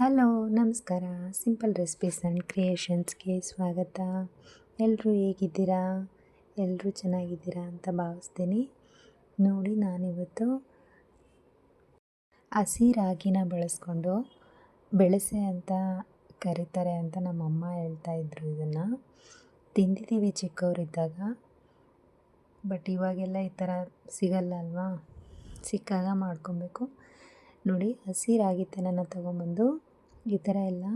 Hello, ನಮಸ್ಕಾರ. Simple recipes and ಕ್ರಿಯೇಷನ್ಸ್ಗೆ ಸ್ವಾಗತ. ಎಲ್ಲರೂ ಹೇಗಿದ್ದೀರಾ? ಎಲ್ಲರೂ ಚೆನ್ನಾಗಿದ್ದೀರಾ ಅಂತ ಭಾವಿಸ್ತೀನಿ. ನೋಡಿ, ನಾನಿವತ್ತು ಹಸಿ ರಾಗಿನ ಬಳಸ್ಕೊಂಡು ಬೆಳೆಸೆ ಅಂತ ಕರೀತಾರೆ ಅಂತ ನಮ್ಮಮ್ಮ ಹೇಳ್ತಾಯಿದ್ರು ಇದನ್ನು. ತಿಂದಿದ್ದೀವಿ ಚಿಕ್ಕವರಿದ್ದಾಗ. ಬಟ್ ಇವಾಗೆಲ್ಲ ಈ ಥರ ಸಿಗಲ್ಲ ಅಲ್ವಾ? ಸಿಕ್ಕಾಗ ಮಾಡ್ಕೊಬೇಕು. ನೋಡಿ ಹಸಿ ರಾಗಿ ತೆನೆನ ತೊಗೊಂಬಂದು ಈ ಥರ ಎಲ್ಲ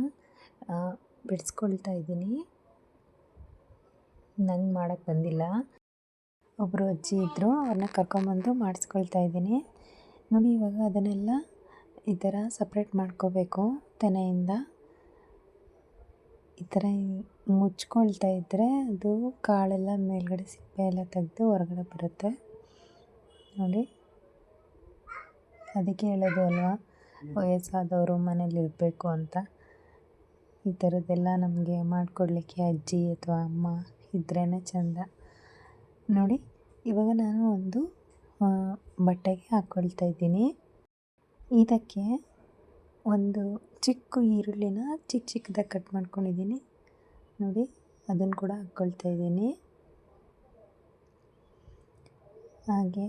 ಬಿಡಿಸ್ಕೊಳ್ತಾ ಇದ್ದೀನಿ. ನಂಗೆ ಮಾಡೋಕ್ಕೆ ಬಂದಿಲ್ಲ. ಒಬ್ಬರು ಅಜ್ಜಿ ಇದ್ದರು ಅವ್ರನ್ನ ಕರ್ಕೊಂಬಂದು ಮಾಡಿಸ್ಕೊಳ್ತಾ ಇದ್ದೀನಿ. ನೋಡಿ ಇವಾಗ ಅದನ್ನೆಲ್ಲ ಈ ಥರ ಸಪ್ರೇಟ್ ಮಾಡ್ಕೋಬೇಕು ತೆನೆಯಿಂದ. ಈ ಥರ ಮುಚ್ಕೊಳ್ತಾ ಇದ್ದರೆ ಅದು ಕಾಳೆಲ್ಲ ಮೇಲ್ಗಡೆ ಸಿಪ್ಪೆ ಎಲ್ಲ ತೆಗೆದು ಹೊರಗಡೆ ಬರುತ್ತೆ. ನೋಡಿ. ಅದಕ್ಕೆ ಹೇಳೋದು ಅಲ್ವಾ? ವಯಸ್ಸಾದವರು ಮನೇಲಿ ಇರಬೇಕು ಅಂತ. ಈ ಥರದ್ದೆಲ್ಲ ನಮಗೆ ಮಾಡಿಕೊಡ್ಲಿಕ್ಕೆ ಅಜ್ಜಿ ಅಥವಾ ಅಮ್ಮ ಇದ್ರೇ ಚೆಂದ. ನೋಡಿ, ಇವಾಗ ನಾನು ಒಂದು ಬಟ್ಟೆಗೆ ಹಾಕ್ಕೊಳ್ತಾ ಇದ್ದೀನಿ. ಇದಕ್ಕೆ ಒಂದು ಚಿಕ್ಕ ಈರುಳ್ಳಿನ ಚಿಕ್ಕ ಚಿಕ್ಕದಾಗಿ ಕಟ್ ಮಾಡ್ಕೊಂಡಿದ್ದೀನಿ. ನೋಡಿ, ಅದನ್ನು ಕೂಡ ಹಾಕ್ಕೊಳ್ತಾ ಇದ್ದೀನಿ. ಹಾಗೆ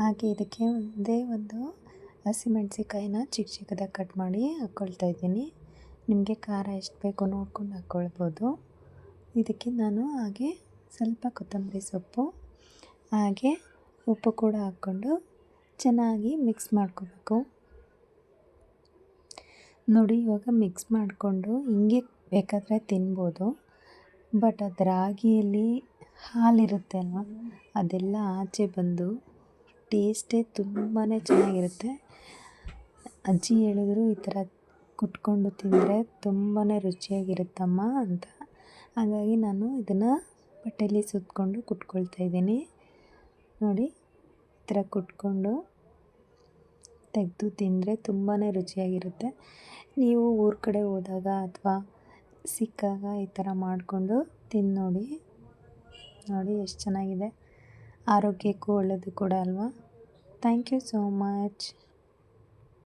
ಹಾಗೆ ಇದಕ್ಕೆ ಒಂದೇ ಒಂದು ಹಸಿಮೆಣ್ಸಿಕಾಯಿನ ಚಿಕ್ಕ ಚಿಕ್ಕದಾಗಿ ಕಟ್ ಮಾಡಿ ಹಾಕ್ಕೊಳ್ತಾ ಇದ್ದೀನಿ. ನಿಮಗೆ ಖಾರ ಎಷ್ಟು ಬೇಕೋ ನೋಡ್ಕೊಂಡು ಹಾಕ್ಕೊಳ್ಬೋದು ಇದಕ್ಕೆ ನಾನು ಹಾಗೆ ಸ್ವಲ್ಪ ಕೊತ್ತಂಬರಿ ಸೊಪ್ಪು, ಹಾಗೆ ಉಪ್ಪು ಕೂಡ ಹಾಕ್ಕೊಂಡು ಚೆನ್ನಾಗಿ ಮಿಕ್ಸ್ ಮಾಡ್ಕೋಬೇಕು. ನೋಡಿ, ಇವಾಗ ಮಿಕ್ಸ್ ಮಾಡಿಕೊಂಡು ಹಿಂಗೆ ಬೇಕಾದರೆ ತಿನ್ಬೋದು. ಬಟ್ ಅದು ರಾಗಿಯಲ್ಲಿ ಹಾಲಿರುತ್ತೆ ಅಲ್ವ? ಅದೆಲ್ಲ ಆಚೆ ಬಂದು ಟೇಸ್ಟೇ ತುಂಬಾ ಚೆನ್ನಾಗಿರುತ್ತೆ. ಅಜ್ಜಿ ಹೇಳಿದ್ರು ಈ ಥರ ಕುಟ್ಕೊಂಡು ತಿಂದರೆ ತುಂಬಾ ರುಚಿಯಾಗಿರುತ್ತಮ್ಮ ಅಂತ. ಹಾಗಾಗಿ ನಾನು ಇದನ್ನು ಬಟ್ಟೆಯಲ್ಲಿ ಸುತ್ತಕೊಂಡು ಕುಟ್ಕೊಳ್ತಾ ಇದ್ದೀನಿ. ನೋಡಿ, ಈ ಥರ ಕುಟ್ಕೊಂಡು ತೆಗೆದು ತಿಂದರೆ ತುಂಬಾ ರುಚಿಯಾಗಿರುತ್ತೆ. ನೀವು ಊರ ಕಡೆ ಹೋದಾಗ ಅಥವಾ ಸಿಕ್ಕಾಗ ಈ ಥರ ಮಾಡಿಕೊಂಡು ತಿಂದು ನೋಡಿ. ನೋಡಿ, ಎಷ್ಟು ಚೆನ್ನಾಗಿದೆ. ಆರೋಗ್ಯಕ್ಕೂ ಒಳ್ಳೆಯದು ಕೂಡ ಅಲ್ವಾ? Thank you so much.